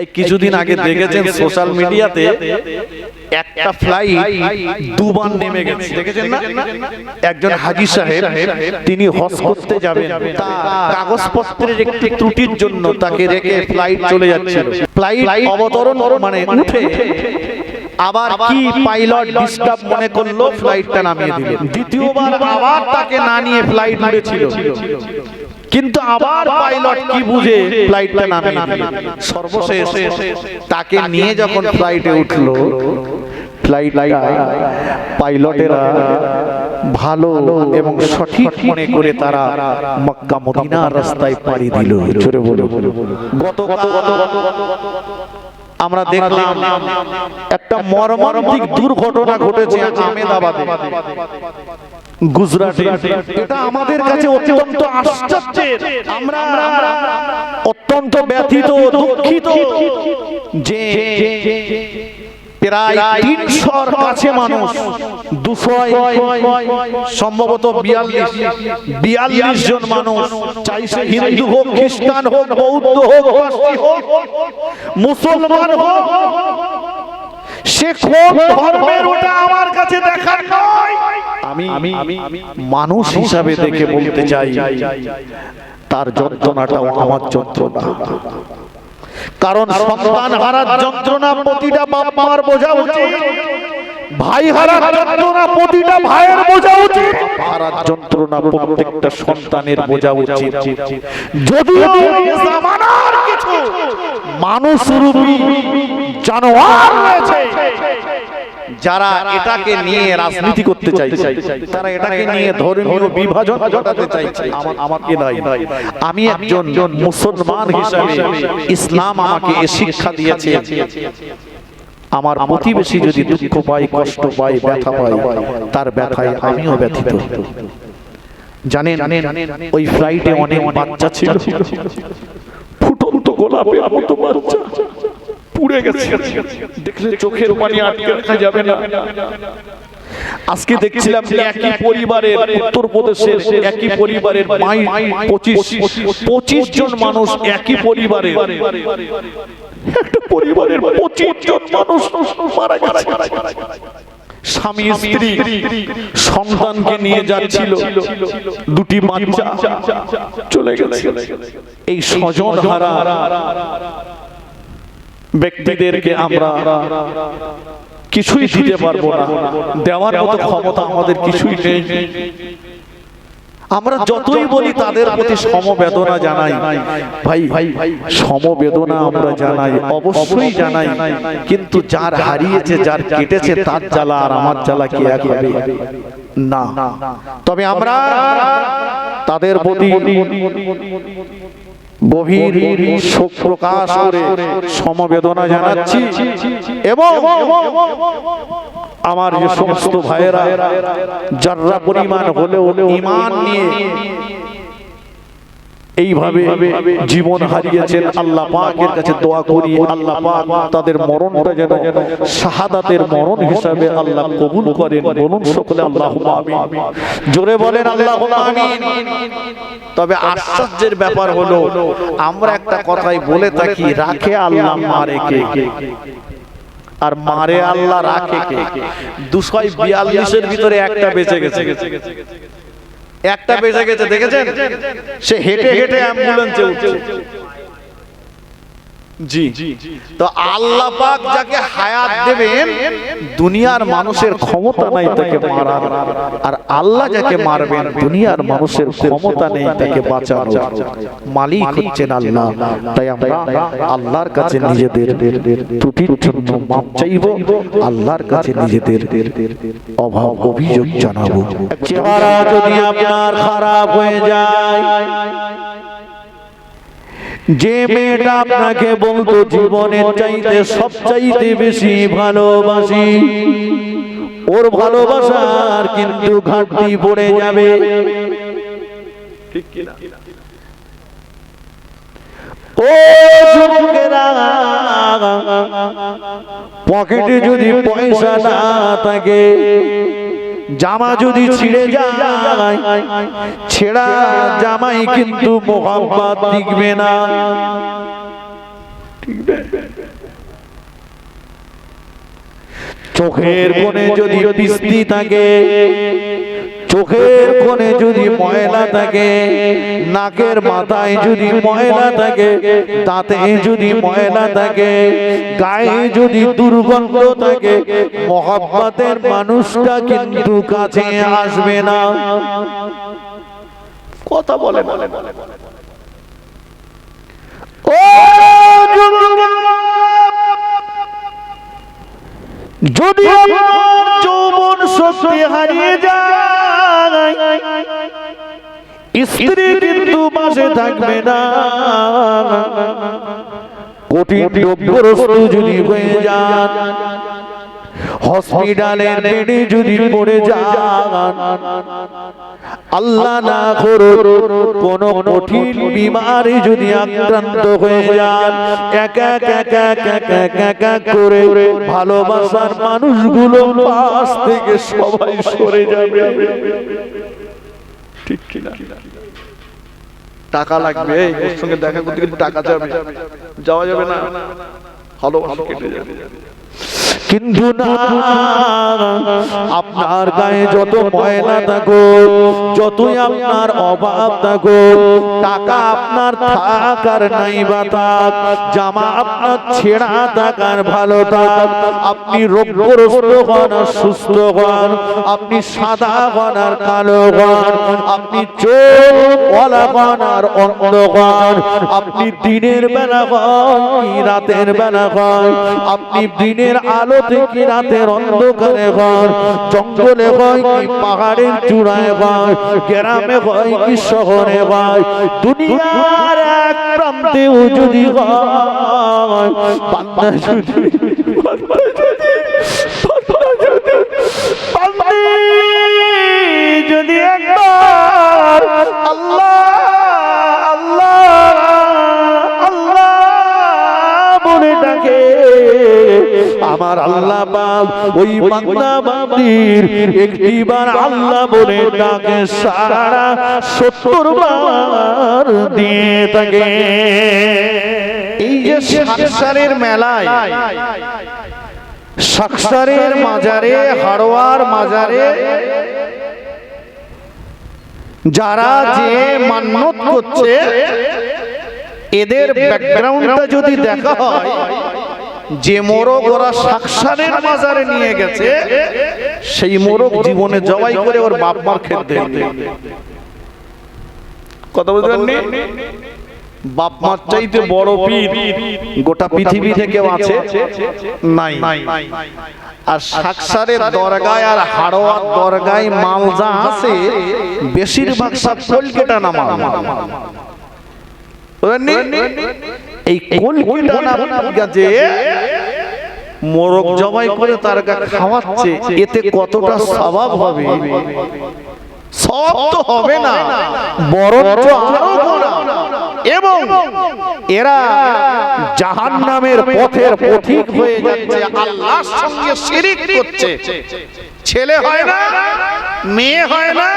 এই কিছুদিন আগে দেখেছেন সোশ্যাল মিডিয়াতে একটা ফ্লাইট দুবার নেমে গেছে। দেখেছেন না? একজন হাজি সাহেব তিনি হজ করতে যাবেন। কাগজপত্রের একটি ত্রুটির জন্য তাকে রেখে ফ্লাইট চলে যাচ্ছিল। ফ্লাইট অবতরণ মানে উঠে আবার কি পাইলট ডিস্টার্ব মনে করল? ফ্লাইটটা নামিয়ে দিল দ্বিতীয়বার আবার তাকে না নিয়ে ফ্লাইট উড়েছিল। কিন্তু আবার পাইলট কি বুঝে? ফ্লাইটটা নামিয়ে সর্বশেষ তাকে নিয়ে যখন ফ্লাইটে উঠল ফ্লাইট পাইলটেরা ভালো এবং সঠিক মনে করে তারা মক্কা মদিনার রাস্তায় পাড়ি দিল। জোরে বলো। গত আমরা দেখলাম একটা মর্মান্তিক দুর্ঘটনা ঘটেছে আহমেদাবাদে গুজরাটে এটা আমাদের কাছে অত্যন্ত আশ্চর্যের। আমরা অত্যন্ত ব্যথিত দুঃখিত যে প্রায় তিনশোর কাছে মানুষ দুশো সম্ভবত বিয়াল্লিশ বিয়াল্লিশ জন মানুষ। চাই সে হিন্দু হোক খ্রিস্টান হোক বৌদ্ধ হোক মুসলমান হোক। সে কোন ধর্মের ওটা আমার কাছে দেখার নয়। আমি মানুষ হিসাবে দেখে বলতে চাই তার যন্ত্রণাটাও আমার যন্ত্রণা। কারণ সন্তান হারার যন্ত্রণা প্রতিটা বাপ মার বোঝা উচিত। ভাই যন্ত্রণা প্রতিটা ভাইয়ের বোঝা উচিত। যন্ত্রণা প্রত্যেকটা সন্তানের বোঝা উচিত। যদিও জামানার কিছু মানুষ রূপী জানোয়ার রয়েছে যারা এটাকে নিয়ে রাজনীতি করতে চাইছে। তারা এটাকে নিয়ে ধর্মীয় বিভাজন ঘটাতে চাইছে। আমার- আমি একজন মুসলমান হিসাবে ইসলাম আমাকে শিক্ষা দিয়েছে। আমার প্রতিবেশী যদি দুঃখ পায় কষ্ট পায় ব্যথা পায় তার ব্যথায় আমিও ব্যথিত। জানেন ওই ফ্লাইটে অনেক বাচ্চা ছিল। ফুটন্ত গোলাপের মতো বাচ্চা। পুড়ে গেছে। দেখলে চোখের পানি আটকে রাখা যাবে না। আজকে দেখছিলাম যে একই পরিবারের উত্তরপ্রদেশের একই পরিবারের মাই পঁচিশ পঁচিশ জন মানুষ একই পরিবারের। পরিবারের পঁচিশ জন মানুষ মারা গেছে। স্বামী স্ত্রী সন্তানকে নিয়ে যাচ্ছিল। দুটি বাচ্চা চলে গেছে। এই স্বজন হারা ব্যক্তিদেরকে আমরা কিছুই দিতে পারব না। দেওয়ার মতো ক্ষমতা আমাদের কিছুই নেই। আমরা যতই বলি তাদের প্রতি সমবেদনা জানাই। ভাই ভাই ভাই সমবেদনা আমরা জানাই অবশ্যই জানাই। কিন্তু যার হারিয়েছে যার কেটেছে তার জ্বালা আর আমার জ্বালা কি এক হবে না। তবে আমরা তাদের প্রতি গভীর শোক প্রকাশ করে সমবেদনা জানাচ্ছি। এবং আমার যে সমস্ত ভাইয়েরা যারা পরিমাণ হলেও ইমান নিয়ে এইভাবে জীবন হারিয়েছেন আল্লাহ পাকের কাছে দোয়া করি আল্লাহ পাক তাদের মরণটা যেন শাহাদাতের মরণ হিসাবে আল্লাহ কবুল করেন। বলুন সকলে আল্লাহ জোরে বলেন আল্লাহ তবে আশ্চর্যের ব্যাপার হলো আমরা একটা কথাই বলে থাকি রাখে আল্লাহ মারে কে? কে? আর মারে আল্লাহ রাখে কে? দুশো বিয়াল্লিশের ভিতরে একটা বেঁচে গেছে। একটা বেঁচে গেছে দেখেছেন? সে হেঁটে হেঁটে অ্যাম্বুলেন্সে উঠছে। জি। তো আল্লাহ পাক যাকে হায়াত দেবেন দুনিয়ার মানুষের ক্ষমতা নাই তাকে মারার। আর আল্লাহ যাকে মারবেন দুনিয়ার মানুষের ক্ষমতা নেই তাকে বাঁচানো মালিক হচ্ছেন আল্লাহ। তাই আমরা আল্লাহর কাছে নিজেদের ত্রুটির জন্য মাপ চাইব আল্লাহর কাছে নিজেদের অভাব অভিযোগ জানাব। চেহারা যদি আপনার খারাপ হয়ে যায় যে মেয়েটা আপনাকে বলতো জীবনের চাইতে সব চাইতে বেশি ভালোবাসি। ওর ভালোবাসার কিন্তু ঘাটতি পড়ে যাবে। ও যুবকেরা পকেটে যদি পয়সা না থাকে জামা যদি ছিঁড়ে যায় ছেঁড়া জামাই কিন্তু মোহাম্মদ টিকবে না। চোখের কোণে যদি পিস্তি থাকে চোখের কোণে যদি ময়লা থাকে নাকের মাথায় যদি ময়লা থাকে দাঁতে যদি ময়লা থাকে গায়ে যদি দুর্গন্ধ থাকে মহাব্বতের মানুষটা কিন্তু কাছে আসবে না। কথা বলে বলে বলে ও যদি আপনার যৌবন শক্তি হারিয়ে যায় স্ত্রী কিন্তু পাশে থাকবে না। কঠিন যদি হয়ে যান হসপিটালের বেডে যদি পড়ে যান আল্লাহ না করুন কোন কঠিন বিমারে যদি আক্রান্ত হয়ে যান। একা একা একা একা করে ভালোবাসার মানুষগুলো পাশ থেকে সবাই সরে যাবে। ঠিক টাকা লাগবে ওর সঙ্গে দেখা করতে কিন্তু টাকা যাবে। যাওয়া যাবে না। ভালোবাসা কেটে যাবে। কিন্তু না, আপনার গায়ে যত ময়লা থাকো, যতই আপনার অভাব থাকো, টাকা আপনার থাকার নাই বা থাক, জামা আপনার ছেঁড়া থাকার ভালো থাক, আপনি সুস্থ হন, আপনি সাদা হন আর কালো হন, আপনি চোখ ওলা হন আর হন, আপনি দিনের বেলা হন রাতের বেলা হন আপনি দিনের আলোতে কি রাতের অন্ধকারে হন জঙ্গলে হয় কি পাহাড়ের চূড়ায় হয় গ্রামে হয় কি শহরে হয়। দুনিয়ার এক প্রান্তেও যদি হয় বান্দা যদি বান্দা যদি বান্দা যদি বান্দি যদি একবার আল্লাহ আমার আল্লাহ বাপ ওই বান্দা বান্দির একটিবার আল্লাহ বলে ডাকে সারা সত্তর বার দিয়ে থাকে। এই যে সাকসারের মেলায় সাকসারের মাজারে হাড়োয়ার মাজারে যারা যে মান্যত করছে এদের ব্যাকগ্রাউন্ডটা যদি দেখা হয় যে মোরগ ওরা সাকসারের মাজারে নিয়ে গেছে, সেই মোরগ জীবনে জবাই করে ওর বাপ মার খেতে কথা পারেননি বাপ মার চাইতে বড় পীর গোটা পৃথিবী কেউ আছে, নাই। আর সাকসারের দরগায় আর হাড়োয়ার দরগায় মাল যা আছে, বেশিরভাগ সব কলকেটা নামা? এই কলকেটা নামা গাছে মোরগ জবাই করে তার গা খাওয়াচ্ছে এতে কতটা স্বভাব হবে? সব তো হবে না। বরঞ্চ আরও। এবং এরা জাহান নামের পথের পথিক হয়ে যাচ্ছে। আল্লাহর সঙ্গে শিরিক করছে। ছেলে হয় না মেয়ে হয় না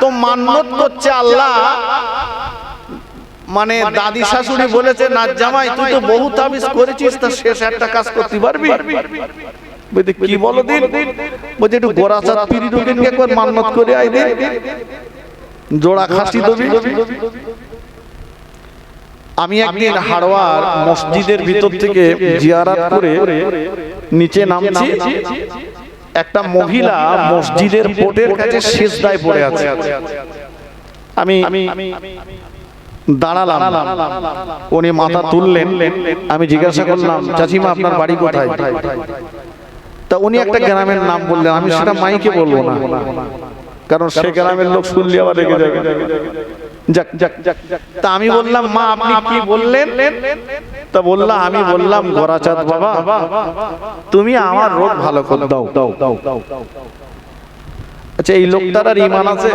তো মান্যত করছে আল্লাহ। মানে দাদি শাশুড়ি বলেছে না জামাই তুই তো বহু তাবিজ করেছিস তা শেষ একটা কাজ করতে পারবি? বলতে কি বলো দিন? বলছে একটু গোরাচাঁদ পিড়ি ঢুকেনকে একবার মান্নত করে আই দিন জোড়া খাসি দবি? আমি একদিন হাড়োয়ার মসজিদের ভিতর থেকে জিয়ারাত করে নিচে নামছি। একটা মহিলা মসজিদের পোটের কাছে শেষ দায় পড়ে আছে। আমি দাঁড়ালাম উনি মাথা তুললেন আমি জিজ্ঞাসা করলাম চাচিমা আপনার বাড়ি কোথায় তা উনি একটা গ্রামের নাম বললেন আমি সেটা মাইকে বলব না কারণ সে গ্রামের লোক শুনলে আবার রেগে যাবে যাক যাক যাক তা আমি বললাম মা আপনি কি বললেন তা বললাম আমি বললাম গোরাচাঁদ বাবা তুমি আমার রোগ ভালো করে দাও দাও দাও আচ্ছা এই লোকটার আর ইমান আছে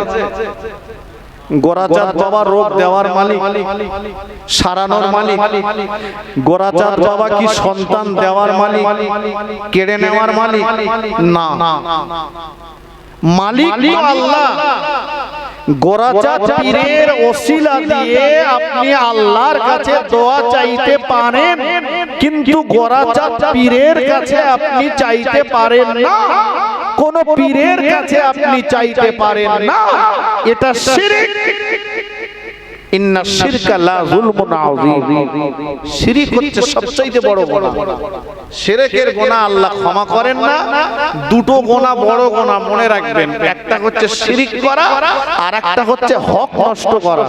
গোরাচাঁদ বাবা রোগ দেওয়ার মালিক সারানোর মালিক। গোরাচাঁদ বাবা কি সন্তান দেওয়ার মালিক? কেড়ে নেওয়ার মালিক? না। মালিক আল্লাহ। গোরাচাঁদ পীরের ওসিলা দিয়ে আপনি আল্লাহর কাছে দোয়া চাইতে পারেন। কিন্তু গোরাচাঁদ পীরের কাছে আপনি চাইতে পারেন না। কোন পীরের কাছে আপনি চাইতে পারেন না। এটা শিরিক। ইন্না শিরকা লা যুলমুন আযীম। শিরিক হচ্ছে সবচেয়ে বড় গুনাহ। শিরকের গুনাহ আল্লাহ ক্ষমা করেন না, দুটো গুনাহ বড় গুনাহ মনে রাখবেন। একটা হচ্ছে শিরিক করা আর একটা হচ্ছে হক নষ্ট করা।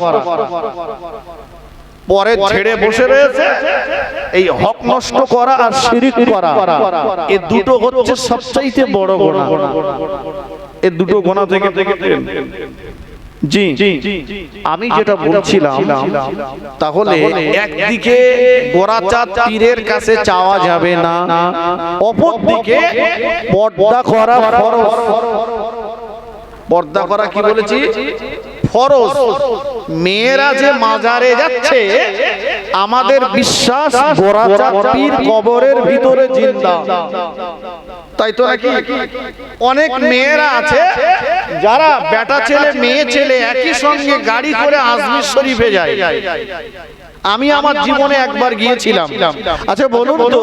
পরে ছেড়ে বসে রয়েছে, এই হক নষ্ট করা আর শিরিক করা। এই দুটো হচ্ছে সবচাইতে বড় গুনাহ। এই দুটো গুনাহ থেকে জি আমি যেটা বলছিলাম তাহলে একদিকে গোরাচাঁদ পীরের কাছে চাওয়া যাবে না অপর দিকে পর্দা করা ফরজ। পর্দা করা কি বলেছি? ফরজ। মেয়েরা যে মাজারে যাচ্ছে আমাদের বিশ্বাস কবরের ভিতরে জিন্দা। তাই তো নাকি? অনেক মেয়েরা আছে যারা বেটা ছেলে মেয়ে ছেলে একই সঙ্গে গাড়ি করে আজমির শরীফে যায়। আমি আমার জীবনে একবার গিয়েছিলাম। আচ্ছা বলুন তো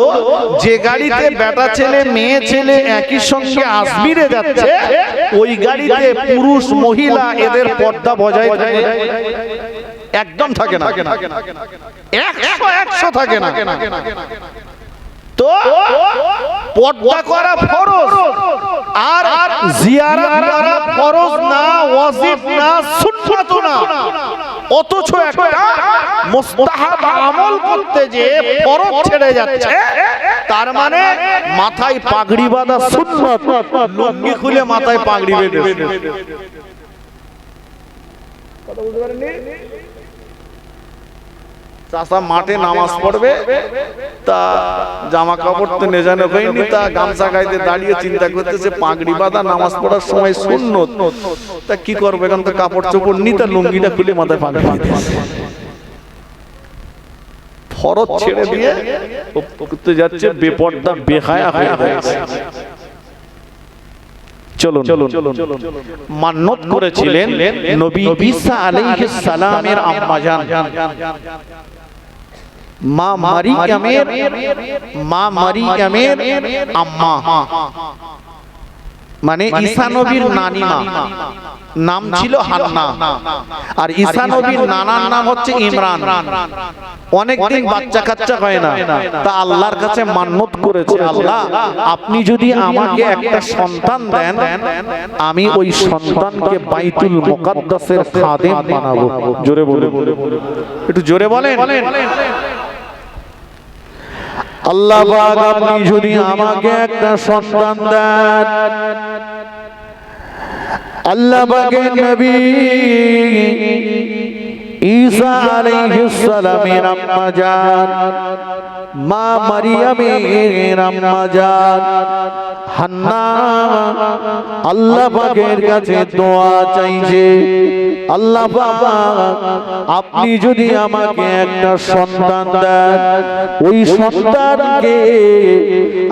যে গাড়িতে বেটা ছেলে মেয়ে ছেলে একই সঙ্গে আজমিরে যাচ্ছে ওই গাড়িতে পুরুষ মহিলা এদের পর্দা বজায় থাকে। একদম থাকে না। একশো একশো থাকে না। তো পর্দা করা ফরজ। আর জিয়ারত করা ফরজ না ওয়াজিব না সুন্নাত না। অথচ একটা মুস্তাহাব আমল করতে যে ফরজ ছেড়ে যাচ্ছে তার মানে মাথায় পাগড়ি বাঁধা সুন্নাত লুঙ্গি খুলে মাথায় পাগড়ি বেঁধে কথা বুঝতে পারেননি? চাষা মাঠে নামাজ পড়বে তা জামা কাপড় তো নেজানো হয়নি তা গামছা গাইতে দাঁড়িয়ে চিন্তা করতেছে পাগড়ি বাঁধা নামাজ পড়ার সময় শূন্য তা কি করবে? এখন তো কাপড় চোপড় নি তা লুঙ্গিটা খুলে মাথায় পাগড়ি বাঁধে ফরত ছেড়ে দিয়ে করতে যাচ্ছে বেপর্দা বেহায়া হয়ে যাচ্ছে চলুন চলুন মান্নত করেছিলেন নবী ঈসা আলাইহিস সালামের আম্মা জান মা মারিয়ামের মা মারিয়ামের আম্মা। মানে ঈসা নবীর নানিমা। নাম ছিল হান্না। আর ঈসা নবীর নানার নাম হচ্ছে ইমরান। অনেকদিন বাচ্চা কাচ্চা হয় না। তা আল্লাহর কাছে মান্নত করেছে আল্লাহ। আপনি যদি আমাকে একটা সন্তান দেন আমি ওই সন্তানকে বাইতুল মুকাদ্দাসের খাদেম বানাবো। জোরে বলে একটু জোরে বলেন। আল্লাহ আপনি যদি আমাকে একটা সন্তান দেন। আল্লাহ বাগে নবী ঈসা আলাইহিস সালামের আম্মা জান মা মারিয়ামের আম্মা হান্না, আল্লাহ পাকের কাছে দোয়া চাইছে। আল্লাহ বাবা, আপনি যদি আমাকে একটা সন্তান দেন, ওই সন্তানকে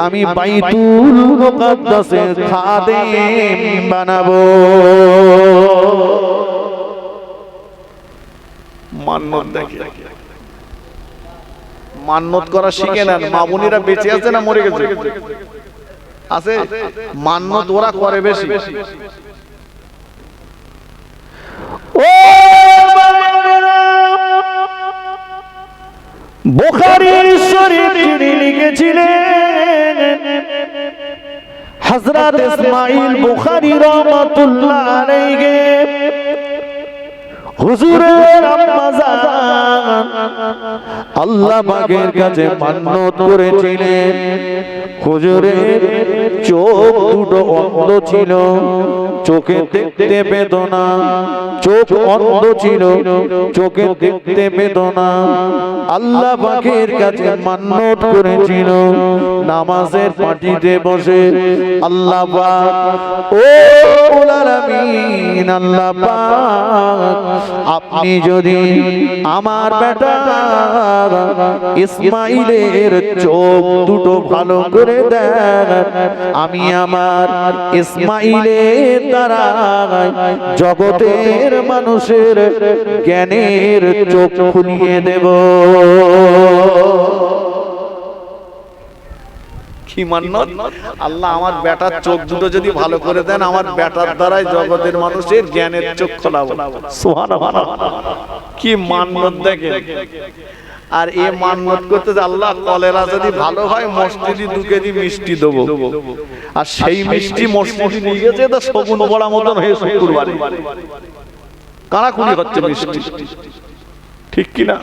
আমি বাইতুল মুকাদ্দাসের খাদেম বানাবো। মান্নত দেখে। মান্নত করা শিখে নেন। মামুনিরা বেঁচে আছে না মরে গেছে? আছে? মান্নত ওরা করে বেশি। ও বোখারির শরীফ যিনি লিখেছিলেন হযরত ইসমাইল বুখারী রহমাতুল্লাহ আলাইহি। হুজুরের আম্মা জান আল্লাহ পাকের কাছে মান্নত করেছিলেন। হুজুরের চোখ দুটো অন্ধ ছিল। চোখে দেখতে পেত না চোখ অন্ধ ছিল। চোখে দেখতে পেত না আল্লাহ পাকের কাছে মান্নত করেছিল। নামাজের পাটিতে বসে। আল্লাহ পাক ও আল্লাহ পাক। আপনি যদি আমার বেটা ইসমাইলের চোখ দুটো ভালো করে দেন আমি আমার ইসমাইলের জগতের মানুষের জ্ঞানের চোখ খুলিয়ে দেব। কি আল্লাহ আমার বেটার চোখ দুটো যদি ভালো করে দেন, আমার বেটার দ্বারাই জগতের মানুষের জ্ঞানের চোখ খোলাবো। সুবহানাল্লাহ। কি মান্নত দেখে আর এ মান্নত করতে আল্লাহ কলেরা যদি ভালো হয় মসজিদে দু কেজি মিষ্টি দেবো। আর সেই মিষ্টি মসজিদে নিয়ে গেছে তো শগুন বড়া মতন হয়ে শুক্রবারে। কারাকুনি হচ্ছে মিষ্টি? ঠিক কিনা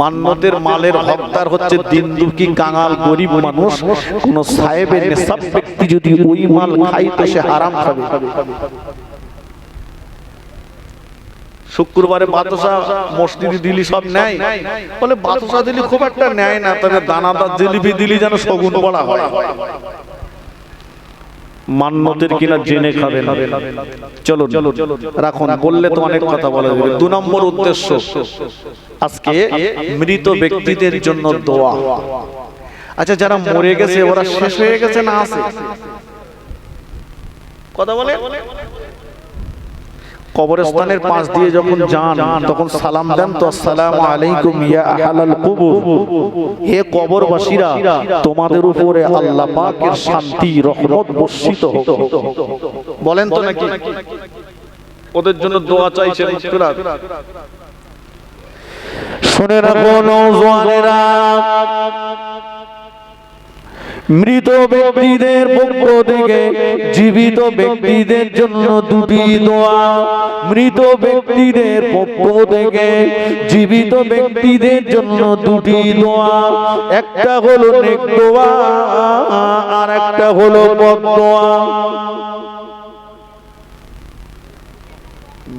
মান্নতের মালের হকদার হচ্ছে দিন দুঃখী কাঙাল গরিব মানুষ। কোন সাহেবের নেশাব ব্যক্তি যদি ওই মাল খাই তো সে হারাম খাবে। শুক্রবারে বাতাসা মসজিদে দিলি সব নেয়। বলে বাতাসা দিলি খুব একটা নেয় না তবে দানাদার জিলিপি দিলি যেন শগুন বলা হয়। মান্নতের কিনা জেনে খাবে চলো চলো রাখুন বললে তো অনেক কথা বলা যাবে। দু নম্বর উদ্দেশ্য আজকে মৃত ব্যক্তিদের জন্য দোয়া। আচ্ছা যারা মরে গেছে ওরা শেষ হয়ে গেছে না আছে? কথা বলে? কবরস্থানের পাশ দিয়ে যখন যান, তখন সালাম দেন তো, আসসালামু আলাইকুম ইয়া আহলাল কুবুর। হে কবরবাসীরা, তোমাদের উপরে আল্লাহ পাকের শান্তি, রহমত বর্ষিত হোক। বলেন তো নাকি? ওদের জন্য দোয়া চাইছেন মুশকিলাত শুনে রাখো নওজোয়ানেরা। মৃত ব্যক্তিদের পক্ষ থেকে জীবিত ব্যক্তিদের জন্য দুটি দোয়া। মৃত ব্যক্তিদের পক্ষ থেকে জীবিত ব্যক্তিদের জন্য দুটি দোয়া। একটা হলো নেক দোয়া, আর একটা হলো বদ দোয়া।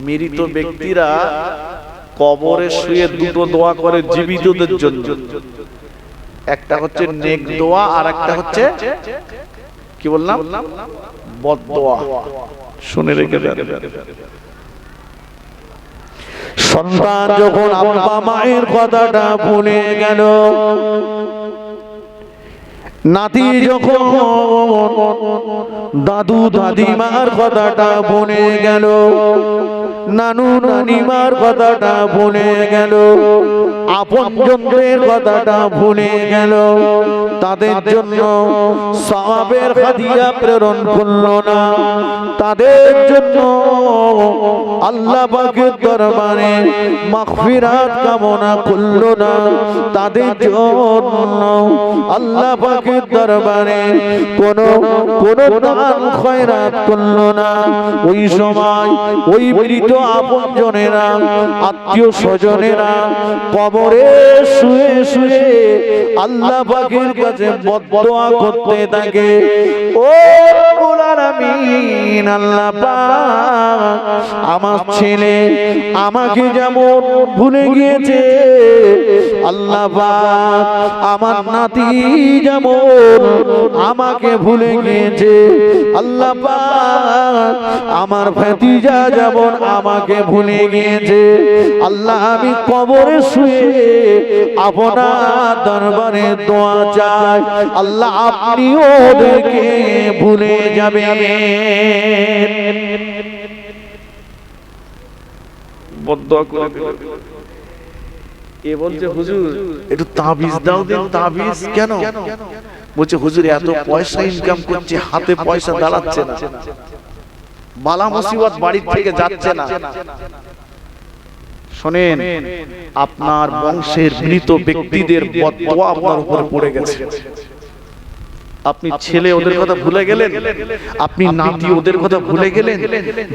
মৃত ব্যক্তিরা কবরে শুয়ে দুটো দোয়া করে জীবিতদের জন্য। একটা হচ্ছে নেক দোয়া আর একটা হচ্ছে কি বললাম? বদ দোয়া। শুনে রেখে সন্তান যখন আব্বা মায়ের কথাটা ভুলে গেল নাতি যখন দাদু দাদিমার কথাটা বনে গেল নানু নানিমার কথাটা ভুলে গেল আপনজনদের কথাটা ভুলে গেল। তাদের জন্য সওয়াবের হাদিয়া প্রেরণ করল না। তাদের জন্য আল্লাহ পাকের দরবারে মাগফিরাত কামনা করল না। তাদের জন্য আল্লাহ পাকের দরবারে কোন কোন দান খয়রাত করল না। ওই সময় ওই মৃত আপনজনেরা, আত্মীয় স্বজনেরা কবরে শুয়ে শুয়ে আল্লাহ পাকের কাছে বদদোয়া করতে থাকে। ও আলামিন, আল্লাহ পাক আমার ছেলে আমাকে যেমন ভুলে গিয়েছে, আল্লাহ পাক আমার নাতি যেমন আমাকে ভুলে গিয়েছে। আল্লাহ আমার ভাতিজা যেমন আমাকে ভুলে গিয়েছে। আল্লাহ আমি কবরে শুয়ে আপনার দরবারে দোয়া চাই। আল্লাহ আপনি ওদেরকে ভুলে যাবে এ বলছে হুজুর একটু তাবিজ দাও দিন তাবিজ কেন? বলছে হুজুর এত পয়সা ইনকাম করছে হাতে পয়সা দাঁড়াচ্ছে না। বালা মুসিবত বাড়ির থেকে যাচ্ছে না। শোনেন আপনার বংশের মৃত ব্যক্তিদের বদদোয়া আপনার উপরে পড়ে গেছে। আপনি ছেলে ওদের কথা ভুলে গেলেন? আপনি নাতি ওদের কথা ভুলে গেলেন?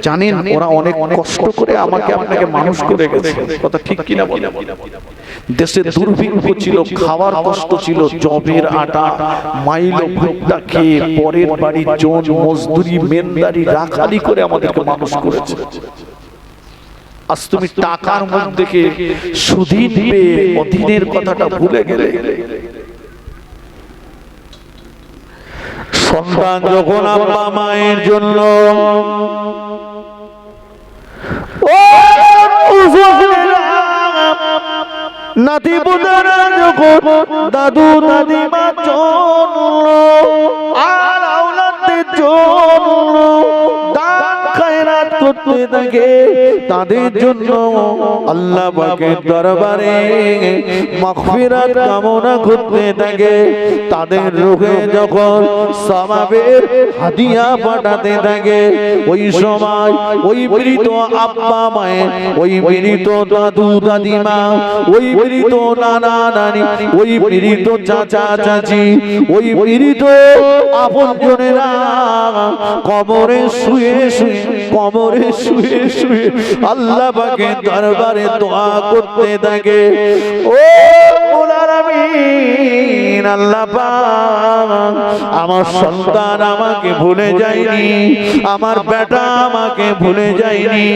জানেন ওরা অনেক কষ্ট করে আমাকে আপনাকে মানুষ করে গেছে। কথা ঠিক কিনা বলে দেশে দুর্ভিক্ষ ছিল খাওয়ার কষ্ট ছিল জবের আটা মাইলো ভুট্টা খেয়ে পরের বাড়ি জন মজদুরি মেনদারি রাখালি করে আমাদেরকে মানুষ করেছে। আজ তুমি টাকার মধ্যে সুদিন পেয়ে অধীনের কথাটা ভুলে গেলে। সন্তান যখন আব্বা মায়ের জন্য নাতি যখন দাদু দাদিমা জন্য আর আওলাদের জন্য করতে থাকে তাদের জন্য আল্লাহ পাকের দরবারে মাগফিরাত কামনা করতে থাকে। তাদের রোগে যখন সমাবের হাদিয়া পাঠাতে থাকে, ওই সময় ওই মৃত আব্বা মায়ের, ওই মৃত দাদু দাদিমা, ওই মৃত নানা নানি, ওই মৃত চাচা চাচি, ওই মৃত আপনজনেরা কবরে শুয়ে শুয়ে কবরে শুয়ে শুয়ে আল্লাহ পাকে দরবারে দোয়া করতে থাকে। ও আল্লাহ আমার সন্তান আমাকে ভুলে যায়নি, আমার বেটা আমাকে ভুলে যায়নি,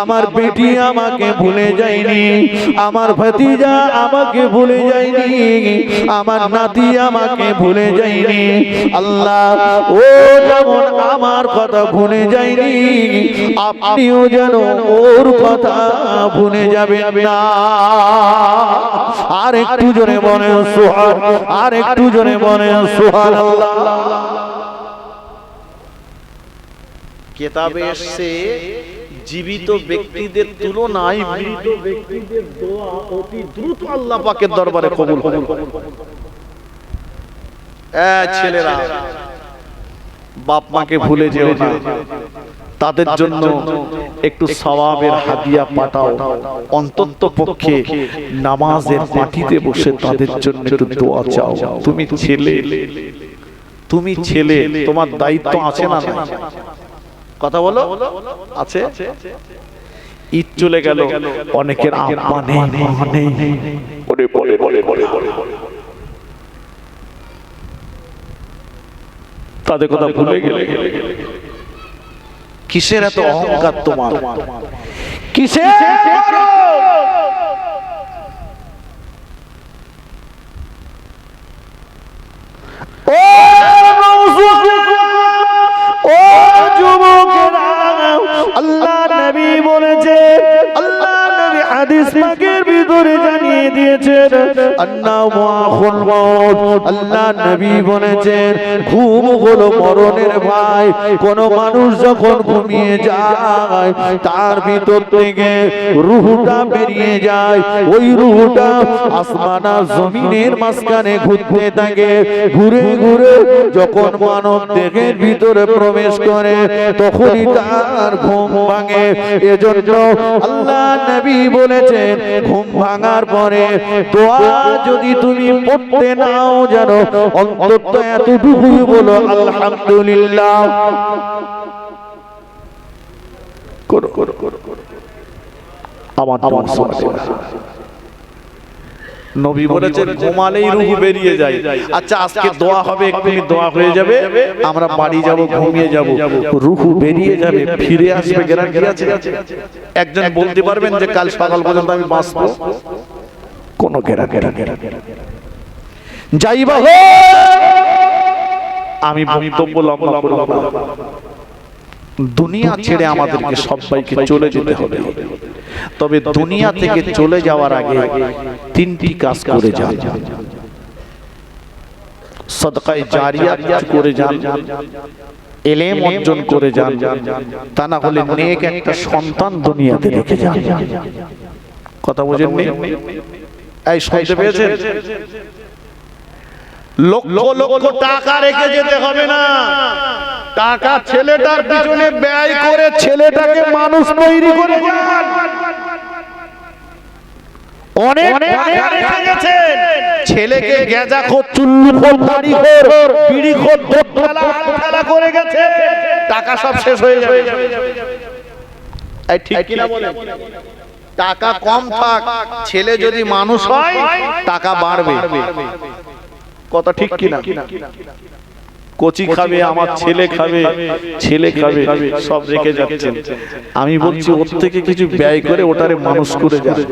আমার বেটি আমাকে ভুলে যায়নি, আমার ভাতিজা আমাকে ভুলে যায়নি, আমার নাতি আমাকে ভুলে যায়নি, আল্লাহ, ও যেমন আমার কথা ভুলে যায়নি, আপনিও যেন ওর কথা ভুলে যাবেন না। আর একটু জোরে বলে সোহার আর একটু জোরে বলে সোহার কেতাবে এসছে জীবিত ব্যক্তিদের তুলনায় মৃত ব্যক্তিদের দোয়া অতি দ্রুত আল্লাহ পাকের দরবারে কবুল হবে ছেলেরা, বাপ মাকে ভুলে যেও না। তাদের জন্য একটু সওয়াবের হাদিয়া পাঠাও। অন্তত পক্ষে নামাজের মাটিতে বসে তাদের জন্য একটু দোয়া চাও। তুমি ছেলে। তুমি ছেলে। তোমার দায়িত্ব আছে না কথা বলো? আছে? ঈদ চলে গেল। অনেকের আব্বা নেই মা নেই ওরে বলে বলে বলে বলে তাদের কথা ভুলে গেলে। কিসের এত অহংকার তোমার? কিসের ও যুবকেরা আল্লাহ নবী বলেছে, আল্লাহ নবী হাদিস পাকের ভিতরে জানিয়ে দিয়েছেন আন্না মুআখুল মউত। আল্লাহ নবী বলেছেন, ঘুম হলো মরণের ভাই কোন মানুষ যখন ঘুমিয়ে যায়, তার ভিতর থেকে রুহটা বেরিয়ে যায়। ওই রুহটা আসমান জমিনের মাঝখানে ঘুরতে থাকে। ঘুরে ঘুরে যখন মানব দেহের ভিতরে প্রবেশ করে, তখনই তার ঘুম ভাঙে। এজন্য আল্লাহ নবী বলেছেন ঘুম ভাঙার পরে দোয়া যদি তুমি পড়তে নাও জানো অন্তত এতটুকু বলো আলহামদুলিল্লাহ। করো করো করো করো। আমার তোমার নবী বলেছেন ঘুমালেই রুহু বেরিয়ে যায়। আচ্ছা আজকে দোয়া হবে এক্ষুনি দোয়া হয়ে যাবে। আমরা বাড়ি যাব ঘুমিয়ে যাব। রুহু বেরিয়ে যাবে ফিরে আসবে গ্যারান্টি আছে? একজন বলতে পারবেন যে কাল সকাল পর্যন্ত আমি বাঁচবো? কোন গেরা গেরা গেরা যাইবা হো! আমি বক্তব্য লম্বা করব। দুনিয়া ছেড়ে আমাদেরকে সবাইকে চলে যেতে হবে। তবে দুনিয়া থেকে চলে যাওয়ার আগে তিনটি কাজ করে যান। সদকায় জারিয়া করে যান। এলেম অর্জন করে যান। তা না হলে নেক একটা সন্তান দুনিয়াতে রেখে যান। কথা বোঝেননি? এই শুনতে পেয়েছেন? লক্ষ লক্ষ টাকা রেখে যেতে হবে না। টাকা ছেলেটার পিছনে ব্যয় করে ছেলেটাকে মানুষ তৈরি করে অনেক। ছেলেকে গেজা খোর চুল্লু খোর দাড়ি খোর বিড়ি খোর দোতলা করে গেছে। টাকা সব শেষ হয়ে যাবে। ঠিক কিনা বলেন? টাকা কম থাক ছেলে যদি মানুষ হয় টাকা বাড়বে। কথা ঠিক কিনা? কচি খাবে আমার ছেলে খাবে ছেলে খাবে সব রেখে যাচ্ছেন। আমি বলছি ওর থেকে কিছু ব্যয় করে ওটারে মানুষ করে যাবে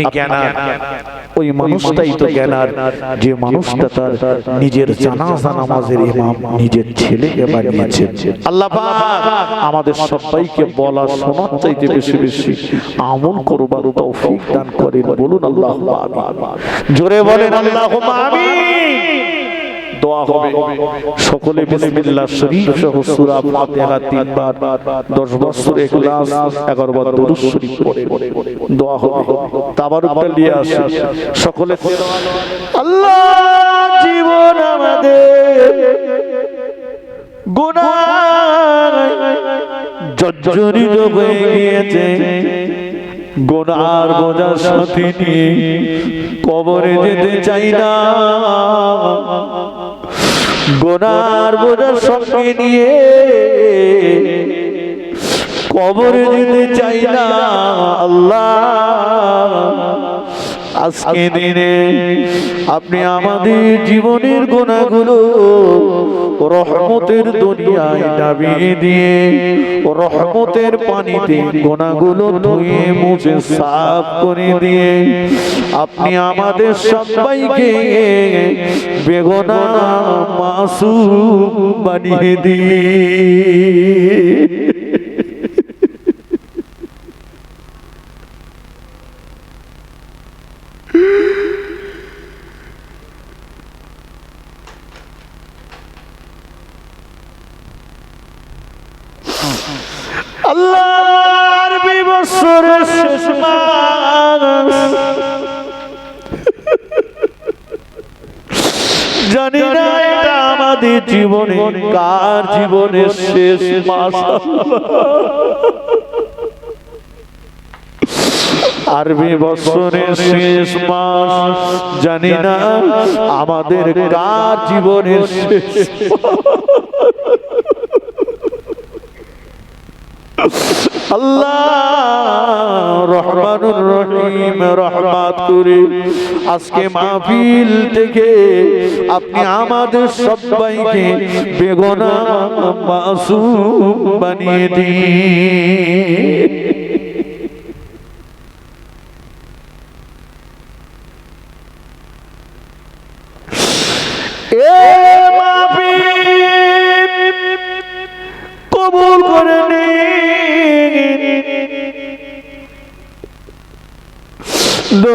আপনি জ্ঞানার ওই মানুষটাই তো জ্ঞানার যে মানুষটা তার নিজের জানাজা নামাজের ইমাম, নিজের ছেলেকে বানিয়েছেন আল্লাহ আমাদের সবাইকে বলা শোনার চাইতে বেশি বেশি আমল করবার তৌফিক দান করেন। বলুন আল্লাহ জোরে বলেন আল্লাহ আমিন দোয়া হবে। সকলে বিসমিল্লাহ শরীফ সহ সূরা ফাতিহা তিনবার 10 বছর ইখলাস 11 বার দরুদ শরীফ পড়ে। দোয়া হবে। নিয়ে আসি। সকলে আল্লাহ জীবন আমাদের গোনার বোঝার সাথে নিয়ে কবরে যেতে চাই না। গোনার বোঝার সঙ্গে নিয়ে কবরে যেতে চাই না আল্লাহ। আজকে দিনে আপনি আমাদের জীবনের গোনাগুলো রহমতের দুনিয়ায় নামিয়ে দিয়ে রহমতের পানিতে গোনাগুলো ধুয়ে মুছে সাফ করে দিয়ে আপনি আমাদের সবাইকে বেগনা মাসু বানিয়ে দিয়ে আল্লাহর শেষ মাস। জানি না এটা আমাদের জীবনে, কার জীবনের শেষ মাস। আরবি বছরের শেষ মাস, জানি না আমাদের কার জীবনের শেষ আল্লাহ, রহমানুর রহিম, রহমাত করে। আজকে মাহফিল থেকে আপনি আমাদের সবাইকে বেগনা মাসুম বানিয়ে দিন। এ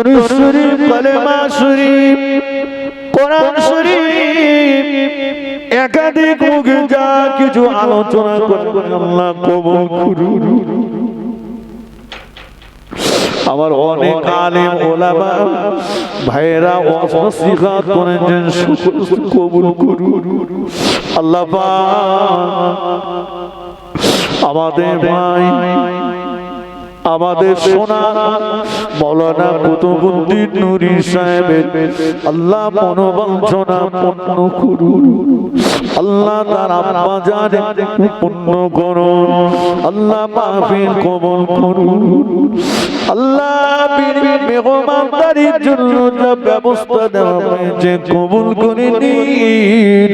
দরুদ শরীফ কালেমা শরীফ কোরআন শরীফ। একাধিক মুখে যা কিছু আলোচনা করবেন আল্লাহ কবুল করুন। আমার অনেক আলেম ওলামা ভাইরা অসিখাত করেছেন কবুল করুন। আল্লাহ আমাদের ভাই আমাদের সোনা মৌলানা কুতুবুদ্দিন নুরি সাহেবের আল্লাহ মনোবাঞ্ছনা পূর্ণ করুন। আল্লাহ তার আমার জানে পূর্ণ করুন। আল্লাহ মাহফিল কবল করুন। আল্লাহ বীর মেহমানদারির জন্য যা ব্যবস্থা দেওয়া হয়েছে কবুল করে নিন।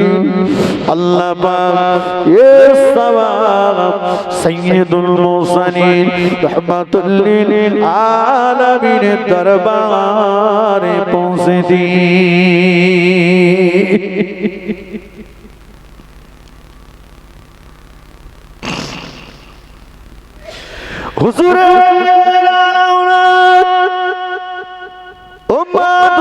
আল্লাহ পাক এ দরবারে পৌঁছে দিন। হুজুরের আওলাদ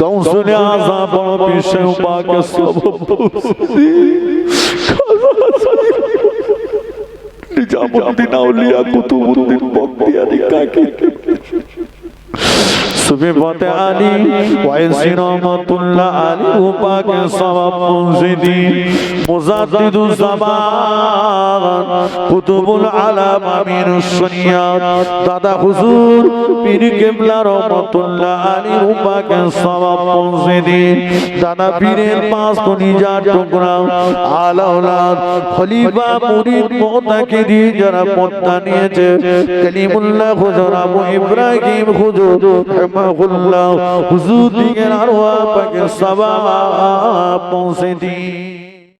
গৌসলে আসা বড় পিসে পাকে সব নিজামুদ্দিন আউলিয়া কুতুবুদ্দিন বক্তিয়ারি কাকে সুবিবতে আলী ওয়াইসি রহমতুল্লাহ আলী, উপাকে সবাব মুনজিদি মুজাদ্দিদুজ জামান কুতুবুল আলাম আমিরুস শরিয়াত দাদা হুজুর পীর কেবলা রহমতুল্লাহ আলী, উপাকে সবাব মুনজিদি দাদা পীরের পাঁচ কলিজার টুকরা, আলাউলাদ, খলিফা মুরিদ মুতাকিদি যারা পদ্মা নিয়েছে, কালিমুল্লাহ হুজুর আবু ইব্রাহিম হুজুর হুজুর দিকে আরওয়া পাকে সবাব পৌঁছে দিন।